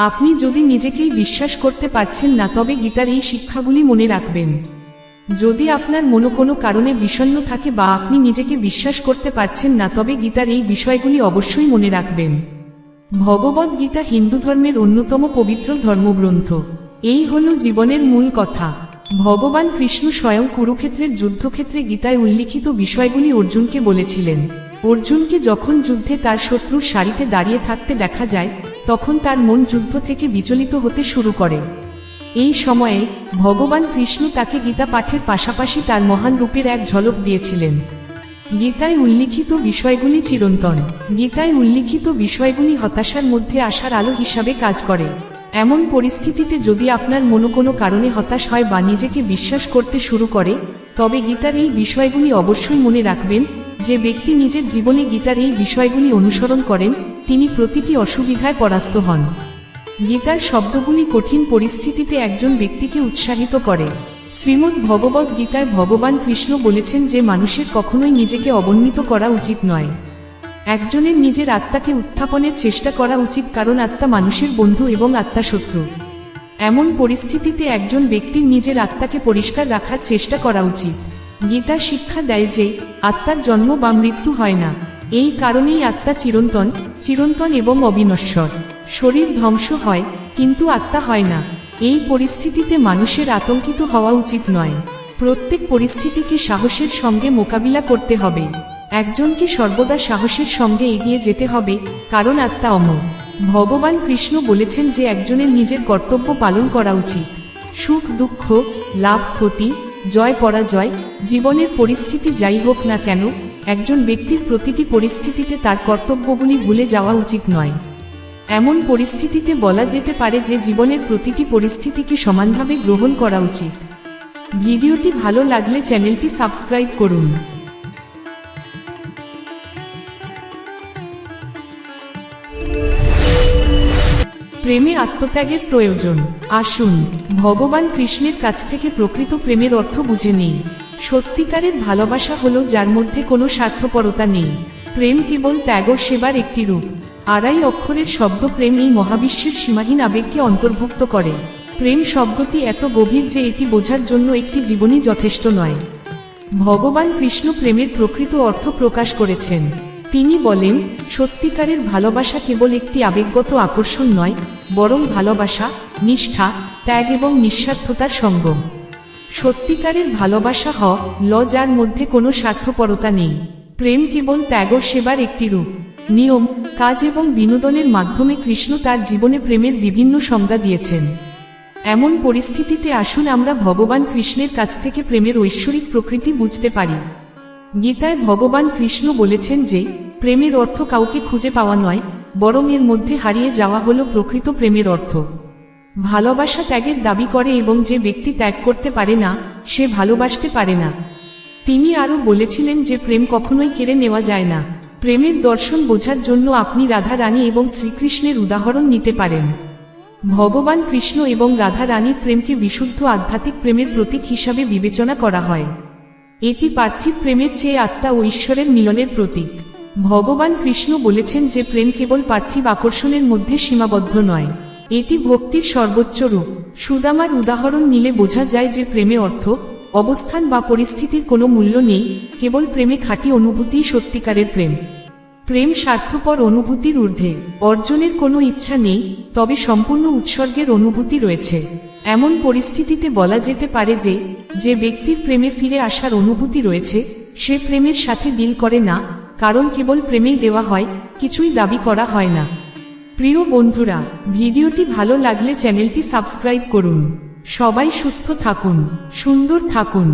আপনি যদি নিজেকেই বিশ্বাস করতে পারছেন না, তবে গীতার এই শিক্ষাগুলি মনে রাখবেন। যদি আপনার মনো কোনো কারণে বিষণ্ণ থাকে বা আপনি নিজেকে বিশ্বাস করতে পারছেন না, তবে গীতার এই বিষয়গুলি অবশ্যই মনে রাখবেন। ভগবদ গীতা হিন্দু ধর্মের অন্যতম পবিত্র ধর্মগ্রন্থ। এই হল জীবনের মূল কথা। ভগবান কৃষ্ণ স্বয়ং কুরুক্ষেত্রের যুদ্ধক্ষেত্রে গীতায় উল্লিখিত বিষয়গুলি অর্জুনকে বলেছিলেন। অর্জুনকে যখন যুদ্ধে তার শত্রুর সারিতে দাঁড়িয়ে থাকতে দেখা যায় তখন তার মন যুদ্ধ থেকে বিচলিত হতে শুরু করে। এই সময়ে ভগবান কৃষ্ণ তাকে গীতা পাঠের পাশাপাশি তার মহান রূপের এক ঝলক দিয়েছিলেন। গীতায় উল্লিখিত বিষয়গুলি চিরন্তন। গীতায় উল্লিখিত বিষয়গুলি হতাশার মধ্যে আসার আলো হিসাবে কাজ করে। এমন পরিস্থিতিতে যদি আপনার মনো কোনো কারণে হতাশ হয় বা নিজেকে বিশ্বাস করতে শুরু করে, তবে গীতার এই বিষয়গুলি অবশ্যই মনে রাখবেন যে ব্যক্তি নিজের জীবনে গীতার এই বিষয়গুলি অনুসরণ করেন তিনি প্রতিটি অসুবিধায় পরাস্ত হন। গীতার শব্দগুলি কঠিন পরিস্থিতিতে একজন ব্যক্তিকে উৎসাহিত করে। শ্রীমদ্ ভগবদ গীতায় ভগবান কৃষ্ণ বলেছেন যে, মানুষের কখনোই নিজেকে অবন্বিত করা উচিত নয়। একজনের নিজের আত্মাকে উত্থাপনের চেষ্টা করা উচিত কারণ আত্মা মানুষের বন্ধু এবং আত্মা শত্রু। এমন পরিস্থিতিতে একজন ব্যক্তির নিজের আত্মাকে পরিষ্কার রাখার চেষ্টা করা উচিত। গীতা শিক্ষা দেয় যে, আত্মার জন্ম বা মৃত্যু হয় না। এই কারণেই আত্মা চিরন্তন চিরন্তন এবং অবিনশ্বর। শরীর ধ্বংস হয়, কিন্তু আত্মা হয় না। এই পরিস্থিতিতে মানুষের আতঙ্কিত হওয়া উচিত নয়। প্রত্যেক পরিস্থিতিকে সাহসের সঙ্গে মোকাবিলা করতে হবে। একজনকে সর্বদা সাহসের সঙ্গে এগিয়ে যেতে হবে, কারণ আত্মা অমর। ভগবান কৃষ্ণ বলেছেন যে একজনের নিজের কর্তব্য পালন করা উচিত। সুখ, দুঃখ, লাভ, ক্ষতি, জয়, পরাজয়, জীবনের পরিস্থিতি যাই হোক না কেন একজন ব্যক্তির প্রতিটি পরিস্থিতিতে তার কর্তব্যগুলি ভুলে যাওয়া উচিত নয়। এমন পরিস্থিতিতে বলা যেতে পারে যে জীবনের প্রতিটি পরিস্থিতিকে সমানভাবে গ্রহণ করা উচিত। ভিডিওটি ভালো লাগলে চ্যানেলটি সাবস্ক্রাইব করুন। প্রেমে আত্মত্যাগের প্রয়োজন। আসুন, ভগবান কৃষ্ণের কাছ থেকে প্রকৃত প্রেমের অর্থ বুঝে নিই। সত্যিকারের ভালোবাসা হলো যার মধ্যে কোনো স্বার্থপরতা নেই। প্রেম কেবল ত্যাগ সেবার একটি রূপ। আড়াই অক্ষরের শব্দ প্রেম এই মহাবিশ্বের সীমাহীন আবেগকে অন্তর্ভুক্ত করে। প্রেম শব্দটি এত গভীর যে এটি বোঝার জন্য একটি জীবনই যথেষ্ট নয়। ভগবান কৃষ্ণ প্রেমের প্রকৃত অর্থ প্রকাশ করেছেন। তিনি বলেন, সত্যিকারের ভালোবাসা কেবল একটি আবেগগত আকর্ষণ নয়, বরং ভালোবাসা, নিষ্ঠা, ত্যাগ এবং নিঃস্বার্থতার সঙ্গম সত্যিকারের ভালোবাসা হ ল যার মধ্যে কোনো স্বার্থপরতা নেই। প্রেম কেবল ত্যাগ সেবার একটি রূপ। নিয়ম, কাজ এবং বিনোদনের মাধ্যমে কৃষ্ণ তার জীবনে প্রেমের বিভিন্ন সংজ্ঞা দিয়েছেন। এমন পরিস্থিতিতে আসুন আমরা ভগবান কৃষ্ণের কাছ থেকে প্রেমের ঐশ্বরিক প্রকৃতি বুঝতে পারি। গীতায় ভগবান কৃষ্ণ বলেছেন যে, প্রেমের অর্থ কাউকে খুঁজে পাওয়া নয়, বরং এর মধ্যে হারিয়ে যাওয়া হলো প্রকৃত প্রেমের অর্থ। ভালোবাসা ত্যাগের দাবি করে এবং যে ব্যক্তি ত্যাগ করতে পারে না, সে ভালোবাসতে পারে না। তিনি আরও বলেছিলেন যে প্রেম কখনোই কেড়ে নেওয়া যায় না। প্রেমের দর্শন বোঝার জন্য আপনি রাধা রানী এবং শ্রীকৃষ্ণের উদাহরণ নিতে পারেন। ভগবান কৃষ্ণ এবং রাধা রানীর প্রেমকে বিশুদ্ধ আধ্যাত্মিক প্রেমের প্রতীক হিসাবে বিবেচনা করা হয়। এটি পার্থিব প্রেমের চেয়ে আত্মা ও ঈশ্বরের মিলনের প্রতীক। ভগবান কৃষ্ণ বলেছেন যে প্রেম কেবল পার্থিব আকর্ষণের মধ্যে সীমাবদ্ধ নয়। এটি ভক্তির সর্বোচ্চ রূপ। সুদামার উদাহরণ নিলে বোঝা যায় যে প্রেমে অর্থ, অবস্থান বা পরিস্থিতির কোনো মূল্য নেই, কেবল প্রেমে খাঁটি অনুভূতিই সত্যিকারের প্রেম। প্রেম স্বার্থপর অনুভূতির ঊর্ধ্বে, অর্জনের কোনো ইচ্ছা নেই, তবে সম্পূর্ণ উৎসর্গের অনুভূতি রয়েছে। এমন পরিস্থিতিতে বলা যেতে পারে যে যে ব্যক্তির প্রেমে ফিরে আসার অনুভূতি রয়েছে, সে প্রেমের সাথে ডিল করে না, কারণ কেবল প্রেমেই দেওয়া হয়, কিছুই দাবি করা হয় না। প্রিয় বন্ধুরা ভিডিওটি ভালো লাগলে চ্যানেলটি সাবস্ক্রাইব করুন। সবাই সুস্থ থাকুন সুন্দর থাকুন।